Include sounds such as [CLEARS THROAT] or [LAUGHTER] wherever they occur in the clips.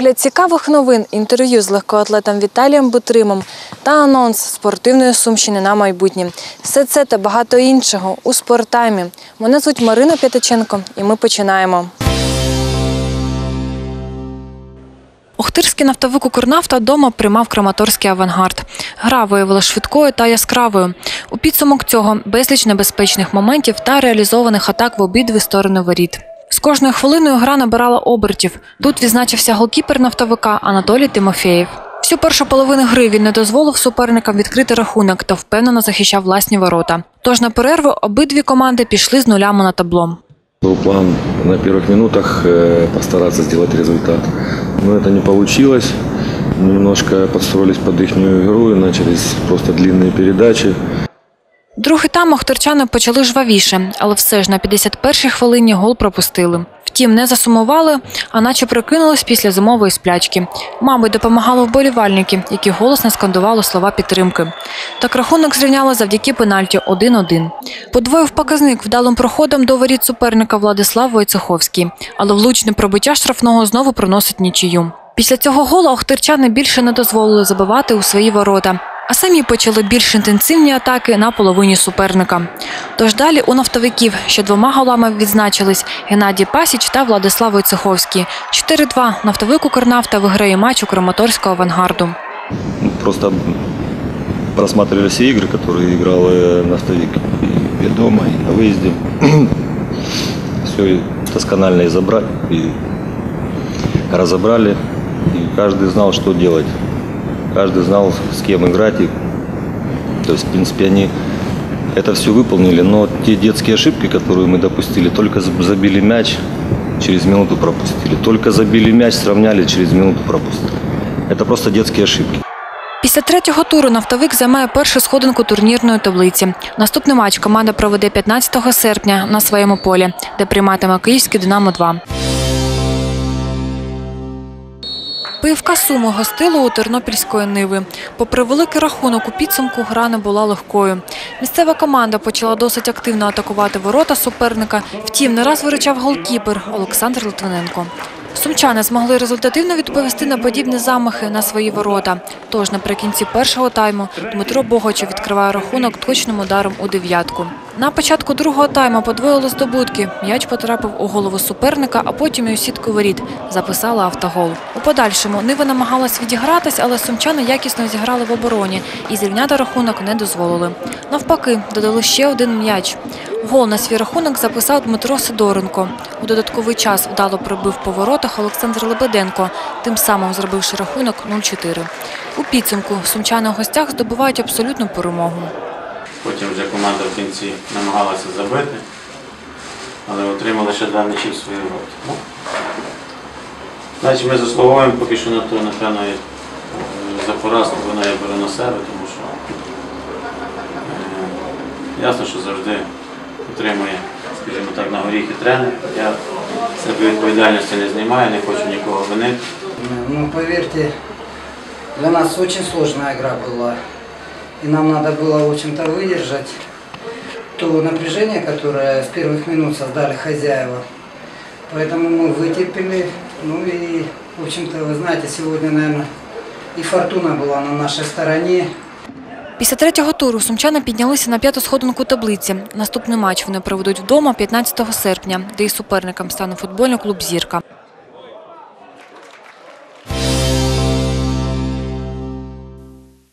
Огляд цікавих новин, інтерв'ю з легкоатлетом Віталієм Бутримом та анонс спортивної сумщини на майбутнє. Все це та багато іншого у спорттаймі. Мене звуть Марина П'ятиченко, і ми починаємо. Охтирський нафтовик «Укрнафта» дома приймав Краматорський авангард. Гра виявилася швидкою та яскравою. У підсумок цього безліч небезпечних моментів та реалізованих атак в обидві сторони воріт. З кожною хвилиною гра набирала обертів. Тут відзначився голкіпер нафтовика Анатолій Тимофєєв. Всю першу половину гри він не дозволив суперникам відкрити рахунок та впевнено захищав власні ворота. Тож на перерву обидві команди пішли з нулями на табло. Был план на первых минутах э, постараться сделать результат. Но это не получилось. Немножко подстроились под их игру и начались просто длинные передачи. Другий тайм охторчани почали жвавіше, але все ж на 51-й хвилині гол пропустили. Втім, не засумували, а наче прокинулись після зимової сплячки. Мабуть, допомагали вболівальники, які голосно скандували слова підтримки. Так рахунок зрівняли завдяки пенальті 1-1. Подвоїв показник вдалим проходом до воріт суперника Владислав Войцеховський, але влучне пробиття штрафного знову проносить нічию. Після цього гола охтирчани більше не дозволили забивати у свої ворота, а самі почали більш інтенсивні атаки на половині суперника. Тож далі у нафтовиків ще двома голами відзначились Геннадій Пасіч та Владислав Войцеховський. 4-2 нафтовик «Укрнафта» виграє матч у Краматорського авангарду. Просто просматривали все игры, которые играл э, Нафтовик и дома, и на выезде. [CLEARS THROAT] Все досконально изобрали, и разобрали. И каждый знал, что делать. Каждый знал, с кем играть. И, то есть, в принципе, они это все выполнили. Но те детские ошибки, которые мы допустили, только заб- забили мяч, через минуту пропустили. Только забили мяч, сравняли, через минуту пропустили. Это просто детские ошибки. Після третього туру нафтовик займає першу сходинку турнірної таблиці. Наступний матч команда проведе 15 серпня на своєму полі, де прийматиме Київський Динамо 2. ПФК Суми гостило у Тернопільської Ниви. Попри великий рахунок у підсумку гра не була легкою. Місцева команда почала досить активно атакувати ворота суперника. Втім, не раз виручав голкіпер Олександр Литвиненко. Сумчани змогли результативно відповісти на подібні замахи на свої ворота. Тож наприкінці першого тайму Дмитро Богачов відкриває рахунок точним ударом у дев'ятку. На початку другого тайму подвоїли здобутки. М'яч потрапив у голову суперника, а потім і у сітку воріт. Записала автогол. У подальшому Нива намагалась відігратись, але сумчани якісно зіграли в обороні і зрівняти рахунок не дозволили. Навпаки, додали ще один м'яч. Гол на свій рахунок записав Дмитро Сидоренко. У додатковий час вдало пробив по воротах Олександр Лебеденко, тим самим зробивши рахунок 0-4. У підсумку сумчани в гостях здобувають абсолютну перемогу. Потім вже команда в кінці намагалася забити, але отримали ще два м'ячі в свої ворота. Ну, Значить, ми заслуговуємо поки що на то, напевно, е, за поразку вона я беру на себе, тому що е, ясно, що завжди отримує, скажімо так, на горіхи тренер. Я себе відповідальності не знімаю, не хочу нікого винити. Ну, поверьте, для нас очень сложная игра была И нам надо было, в общем-то, выдержать то напряжение, которое с первых минут создали хозяева. Поэтому мы вытерпели. Ну и, в общем-то, вы знаете, сегодня, наверное, и фортуна была на нашей стороне. Після третього туру сумчани піднялися на п'яту сходинку таблиці. Наступний матч вони проведуть вдома 15 серпня, де і суперником стане футбольний клуб Зірка.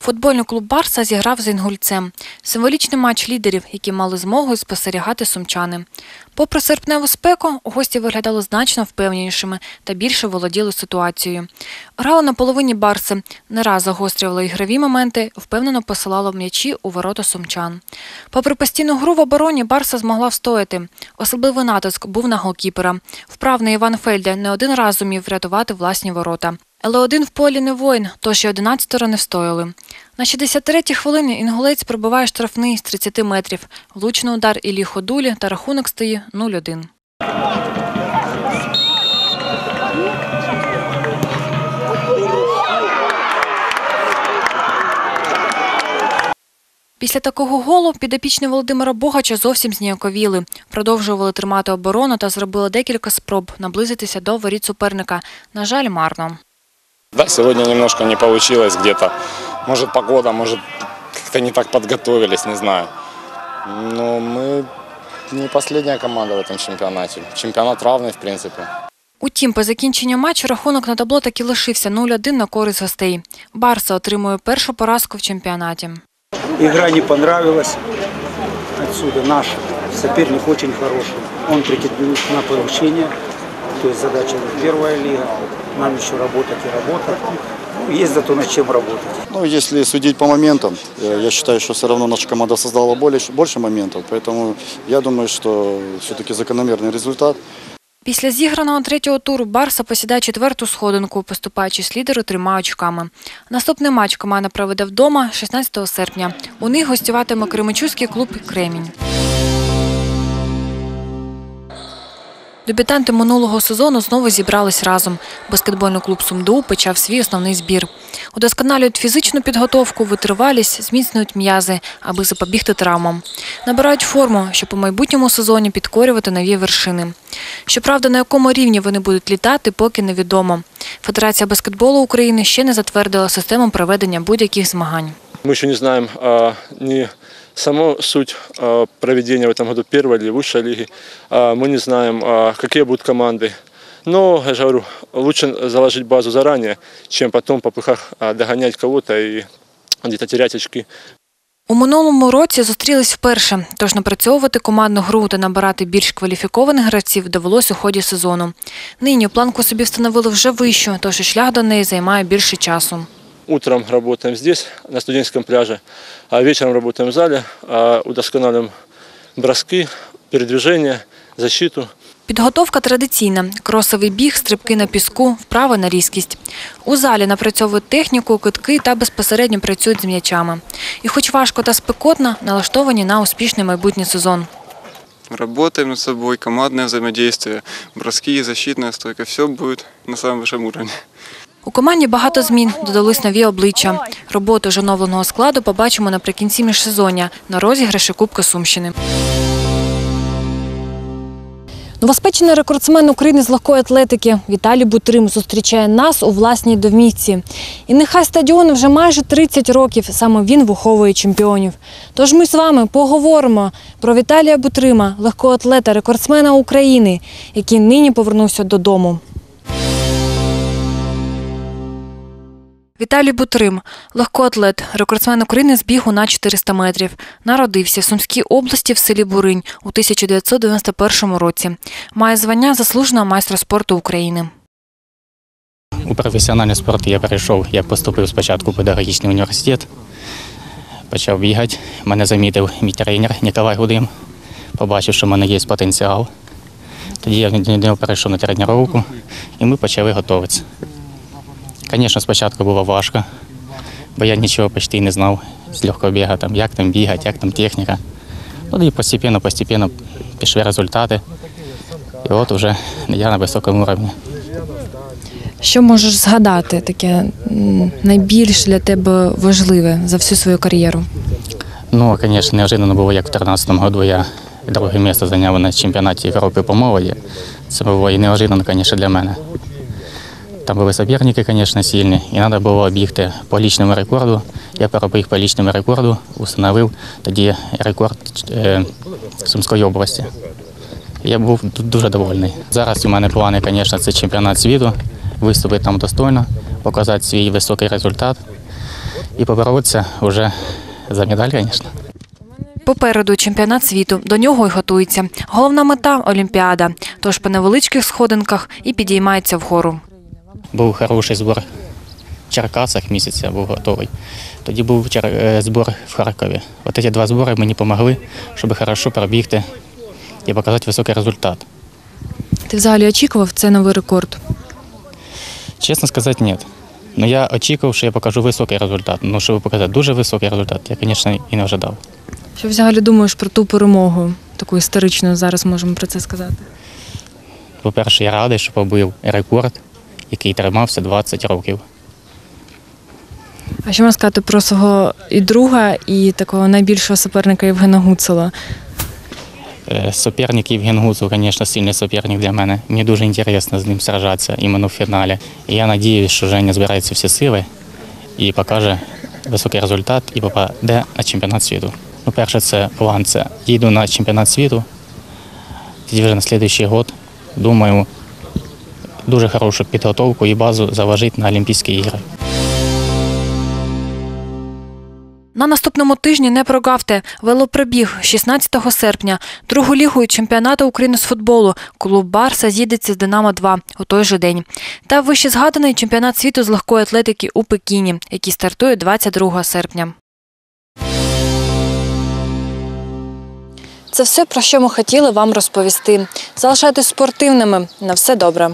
Футбольний клуб Барса зіграв з інгульцем. Символічний матч лідерів, які мали змогу спостерігати сумчани. Попри серпневу спеку, гості виглядали значно впевненішими та більше володіли ситуацією. Грали на половині Барси, не раз загострювали ігрові моменти, впевнено посилало м'ячі у ворота сумчан. Попри постійну гру в обороні, Барса змогла встояти. Особливий натиск був на голкіпера. Вправний Іван Фельде не один раз зумів врятувати власні ворота. Але один в полі не воїн, тож і 11 не встояли. На 63-й хвилині інгулець пробиває штрафний з 30 метрів. Влучний удар Іллі Ходулі та рахунок стає 0-1. Після такого голу підопічні Володимира Богача зовсім зніяковіли. Продовжували тримати оборону та зробили декілька спроб наблизитися до воріт суперника. На жаль, марно. Да, сегодня немножко не получилось где-то. Может погода, может как-то не так подготовились, не знаю. Но мы не последняя команда в этом чемпионате. Чемпионат равный, в принципе. Утім, по закінченню матчу рахунок на табло таки лишився 0-1 на користь гостей. Барса отримує першу поразку в чемпіонаті. Игра не понравилась. Отсюда наш соперник очень хороший. Он претендует на повышение. То есть задача первая лига. Нам еще работать и работать. Ну, есть зато над чем работать. Ну, если судить по моментам, э, я считаю, что все равно наша команда создала больше, больше моментов. Поэтому я думаю, что все-таки закономерный результат. Після зіграного третього туру Барса посідає четверту сходинку, поступаючись лідеру трьома очками. Наступний матч команда проведе вдома 16 серпня. У них гостюватиме Кременчуцький клуб Кремінь. Дебютанти минулого сезону знову зібрались разом. Баскетбольний клуб Сумду почав свій основний збір. Удосконалюють фізичну підготовку, витривалість, зміцнюють м'язи, аби запобігти травмам. Набирають форму, щоб у майбутньому сезоні підкорювати нові вершини. Щоправда, на якому рівні вони будуть літати, поки невідомо. Федерація баскетболу України ще не затвердила систему проведення будь-яких змагань. Мы еще не знаем а, ни саму суть а, проведения в этом году первой или высшей лиги. А, мы не знаем, а, какие будут команды. Но, я же говорю, лучше заложить базу заранее, чем потом по пыхах а, догонять кого-то и где-то терять очки. У минулому році зустрілись вперше, тож напрацьовувати командну гру та набирати більш кваліфікованих гравців довелось у ході сезону. Нині планку собі встановили вже вищу, тож і шлях до неї займає більше часу. Утром работаем здесь, на студенческом пляже, а вечером работаем в зале, а, удосконаливаем броски, передвижение, защиту. Підготовка традиційна: кросовий біг, стрибки на піску, вправи на різкість. У залі напрацьовують техніку, китки та безпосередньо працюють з м'ячами. І хоч важко та спекотно, налаштовані на успішний майбутній сезон. Работаем над собой, командное взаимодействие, броски, защитная стойка, все будет на самом высшем уровне. У команді багато змін, додались нові обличчя. Роботу ж оновленого складу побачимо наприкінці міжсезоння на розіграші Кубка Сумщини. Новоспечений рекордсмен України з легкої атлетики Віталій Бутрим зустрічає нас у власній домівці. І нехай стадіону вже майже 30 років саме він виховує чемпіонів. Тож ми з вами поговоримо про Віталія Бутрима, легкоатлета, рекордсмена України, який нині повернувся додому. Віталій Бутрим, легкоатлет, рекордсмен України з бігу на 400 метрів. Народився в Сумській області в селі Буринь у 1991 році. Має звання заслуженого майстра спорту України. У професіональний спорт я перейшов, я поступив спочатку в педагогічний університет, почав бігати. Мене замітив мій тренер Ніколай Гудим, побачив, що в мене є потенціал. Тоді я перейшов на тренування і ми почали готуватися. Звісно, спочатку було важко, бо я нічого почти не знав з легкого бігу, там, як там бігати, як там техніка. Ну і постепенно, постепенно пішли результати. І от вже я на високому рівні. Що можеш згадати таке найбільш для тебе важливе за всю свою кар'єру? Ну, звісно, неожиданно було, як в 2013 году я друге місце зайняв на чемпіонаті Європи по молоді. Це було і неожиданно, звісно, для мене. Там були суперники, звісно, сильні, і треба було бігти по лічному рекорду. Я перебіг по лічному рекорду, установив тоді рекорд е, Сумської області. Я був дуже довольний. Зараз у мене плани, звісно, це чемпіонат світу, виступити там достойно, показати свій високий результат і поборотися вже за медаль, звісно. Попереду чемпіонат світу. До нього й готується. Головна мета Олімпіада. Тож по невеличких сходинках і підіймається вгору. Був хороший збор в Черкасах місяця, був готовий. Тоді був е, збор в Харкові. От ці два збори мені допомогли, щоб хорошо пробігти і показати високий результат. Ти взагалі очікував це новий рекорд? Чесно сказати, ні. Ну я очікував, що я покажу високий результат. Ну, щоб показати дуже високий результат, я, звісно, і не ожидав. Що взагалі думаєш про ту перемогу, таку історичну, зараз можемо про це сказати? По-перше, я радий, що побив рекорд, який тримався 20 років. А що можна сказати про свого і друга, і такого найбільшого суперника Євгена Гуцела? Е, Суперник Євген Гуцул, звісно, сильний суперник для мене. Мені дуже інтересно з ним сражатися іменно в фіналі. І я сподіваюся, що Женя збирається всі сили і покаже високий результат і попаде на чемпіонат світу. Ну, перше, це план це їду на чемпіонат світу. Тоді вже на наступний год, думаю, дуже хорошу підготовку і базу заложити на Олімпійські ігри. На наступному тижні не прогавте. Велопробіг 16 серпня. Другу лігою чемпіонату України з футболу. Клуб Барса з'їдеться з Динамо 2 у той же день. Та вище згаданий чемпіонат світу з легкої атлетики у Пекіні, який стартує 22 серпня. Це все, про що ми хотіли вам розповісти. Залишайтесь спортивними. На все добре.